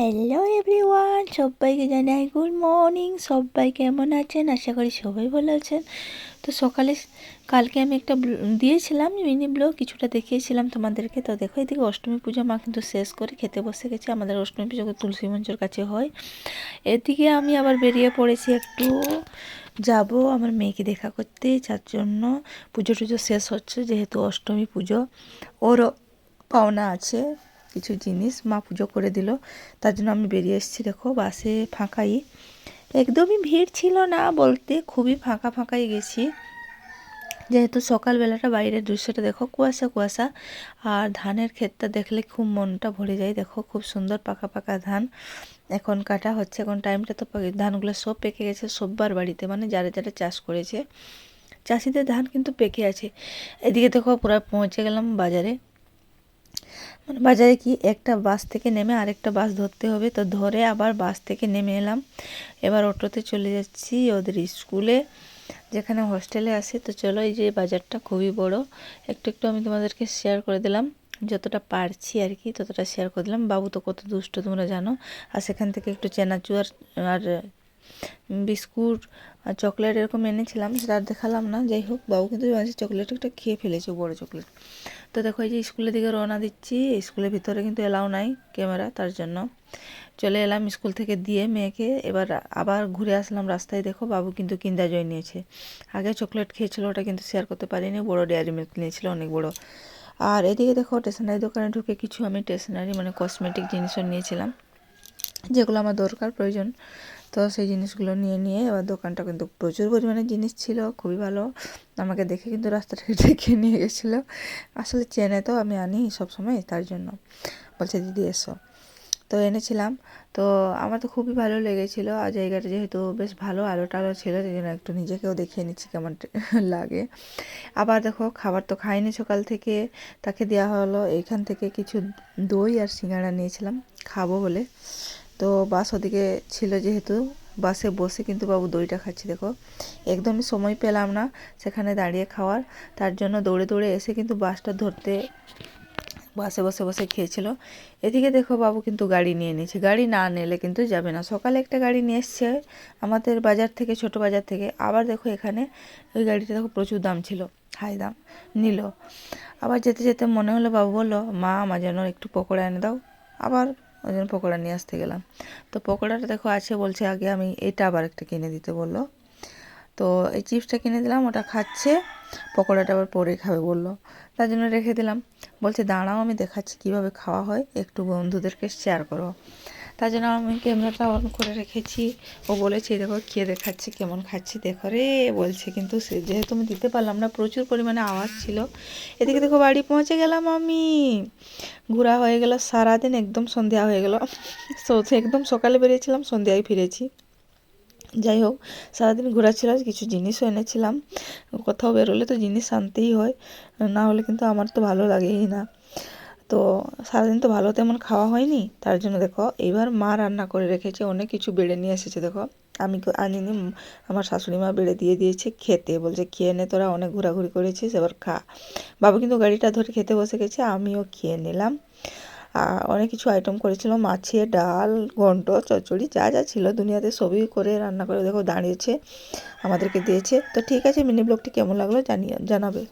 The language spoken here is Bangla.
হ্যালো এভরিওয়ান সবাইকে জানাই গুড মর্নিং সবাই কেমন আছেন? আশা করি সবাই ভালো আছেন। তো সকালে কালকে আমি একটা দিয়েছিলাম মিনি ব্লগ কিছুটা দেখিয়েছিলাম তোমাদেরকে। তো দেখো, এদিকে অষ্টমী পুজো মা কিন্তু শেষ করে খেতে বসে গেছে, আমাদের অষ্টমী পুজো তুলসী মঞ্চের কাছে হয়। এদিকে আমি আবার বেরিয়ে পড়েছি একটু। যাব আমার মেয়েকে দেখা করতে, যার জন্য পুজো টুজো শেষ হচ্ছে, যেহেতু অষ্টমী পুজো। ওরও পাওনা আছে। কিছু জিনিস। মা পুজো করে দিল। তার জন্য আমি বেরিয়ে এসেছি, দেখো, বাসে ফাঁকাই। একদমই ভিড় ছিল না বলতে, খুবই ফাঁকা ফাঁকাই গেছি। যেহেতু সকালবেলাটা বাইরের দৃশ্যটা, দেখো, কুয়াশা কুয়াশা। আর ধানের ক্ষেতটা দেখলে খুব মনটা ভরে যায়, দেখো, খুব সুন্দর পাকা পাকা ধান। এখন কাটা হচ্ছে, এখন টাইমটা তো ধানগুলো সব পেকে গেছে, সববার বাড়িতে মানে যারা যারা চাষ করেছে। চাষিদের ধান কিন্তু পেকে আছে। এদিকে দেখো, পুরো পৌঁছে গেলাম বাজারে। মানে বাজারে কি একটা বাস থেকে নেমে আরেকটা বাস ধরতে হবে? তো ধরে আবার বাস থেকে নেমে এলাম। এবার অটোতে চলে যাচ্ছি ওদের স্কুলে, যেখানে হোস্টেলে আসে তো চলো এই যে বাজারটা খুবই বড়। একটু একটু আমি তোমাদেরকে শেয়ার করে দিলাম। যতটা পারছি আর কি, ততটা শেয়ার করে দিলাম। বাবু তো কত দুষ্ট, তোমরা জানো। আর সেখান থেকে একটু চেনাচুর আর বিস্কুট আর চকলেট এরকম এনেছিলাম, সেটা আর দেখালাম না, যাই হোক, বাবু কিন্তু চকলেট একটা খেয়ে ফেলেছে, বড় চকলেট। তো দেখো, এই যে স্কুলের দিকে রওনা দিচ্ছি, স্কুলের ভিতরে কিন্তু এলাও নাই ক্যামেরা, তার জন্য। চলে এলাম স্কুল থেকে দিয়ে মেয়েকে, এবার আবার ঘুরে আসলাম রাস্তায়, দেখো বাবু কিন্তু কিন্দা জয় নিয়েছে। আগে চকলেট খেয়েছিল, ওটা কিন্তু শেয়ার করতে পারিনি, বড় ডেয়ারি মিল্ক নিয়েছিল, অনেক বড়। আর এদিকে দেখো স্টেশনারি দোকানে ঢুকে কিছু আমি স্টেশনারি মানে কসমেটিক জিনিসও নিয়েছিলাম। যেগুলো আমার দরকার, প্রয়োজন। তো সেই জিনিসগুলো নিয়ে নিয়ে এবার দোকানটা কিন্তু প্রচুর পরিমাণে জিনিস ছিল, খুবই ভালো। আমাকে দেখে কিন্তু রাস্তা থেকে ডেকে নিয়ে গেছিল। আসলে চেনে তো, আমি আনি সব সময় তার জন্য। বলছে, দিদি, এসো। তো এনেছিলাম। তো আমার তো খুবই ভালো লেগেছিলো, আর জায়গাটা যেহেতু বেশ ভালো আলো টালো ছিল, সেই জন্য একটু নিজেকেও দেখিয়ে নিচ্ছি কেমন লাগে। আবার দেখো, খাবার তো খাইনি সকাল থেকে, তাকে দেওয়া হলো। এইখান থেকে কিছু দই আর সিঙ্গাড়া নিয়েছিলাম, খাব বলে। তো বাস ওদিকে ছিল যেহেতু, বাসে বসে কিন্তু বাবু দইটা খাচ্ছি, দেখো। একদমই সময় পেলাম না সেখানে দাঁড়িয়ে খাওয়ার, তার জন্য দৌড়ে দৌড়ে এসে কিন্তু বাসটা ধরতে বাসে বসে বসে খেয়েছিল। এদিকে দেখো বাবু কিন্তু গাড়ি নিয়ে নিয়েছে, গাড়ি না নিলে কিন্তু যাবে না। সকালে একটা গাড়ি নিয়ে এসছে আমাদের বাজার থেকে, ছোট বাজার থেকে। আবার দেখো এখানে ওই গাড়িটা দেখো প্রচুর দাম ছিল, হাই দাম, নিল। আবার যেতে যেতে মনে হলো বাবু বলল, মা, আমার যেন একটু পকোড়া এনে দাও। আবার ওই জন্য পকোড়া নিয়ে আসতে গেলাম। তো পকোড়াটা দেখো আছে বলছে আগে আমি এটা আবার একটা কিনে দিতে বলল। তো এই চিপসটা কিনে দিলাম, ওটা খাচ্ছে, পকোড়াটা আবার পরে খাবে বলল। তার জন্য রেখে দিলাম। বলছে দাঁড়াও, আমি দেখাচ্ছি কীভাবে খাওয়া হয়। একটু বন্ধুদেরকে শেয়ার করো। তার জন্য আমি ক্যামেরাটা অন করে রেখেছি। ও বলেছে, দেখো খেয়ে দেখাচ্ছি, কেমন খাচ্ছি, দেখো রে। বলছে, কিন্তু সে যেহেতু আমি দিতে পারলাম না, প্রচুর পরিমাণে আওয়াজ ছিল। এদিকে দেখো বাড়ি পৌঁছে গেলাম আমি। ঘোরা হয়ে গেল সারাদিন, একদম সন্ধ্যা হয়ে গেল। একদম সকালে বেরিয়েছিলাম, সন্ধ্যায় ফিরেছি। যাই হোক, সারাদিন ঘোরা ছিল, কিছু জিনিসও এনেছিলাম। কোথাও বেরোলে তো জিনিস আনতেই হয়, না হলে কিন্তু আমার তো ভালো লাগেই না। তো সারাদিন তো ভালো তেমন খাওয়া হয়নি। তার জন্য দেখো এবার মা রান্না করে রেখেছে, অনেক কিছু বেড়ে নিয়ে এসেছে, দেখো। আমি আনিনি আমার শাশুড়ি মা বেড়ে দিয়ে দিয়েছে খেতে। বলছে, খেয়ে নে তোরা, অনেক ঘোরাঘুরি করেছিস, এবার খা। বাবু কিন্তু গাড়িটা ধরে খেতে বসে গেছে, আমিও খেয়ে নিলাম। আর অনেক কিছু আইটেম করেছিল, মাছে ডাল, ঘন্ট, চচ্চড়ি, যা যা ছিল দুনিয়াতে সবই করে রান্না করে, দেখো, দাঁড়িয়েছে, আমাদেরকে দিয়েছে। তো ঠিক আছে, মিনি ব্লগটি কেমন লাগল জানিয়ে জানাবে।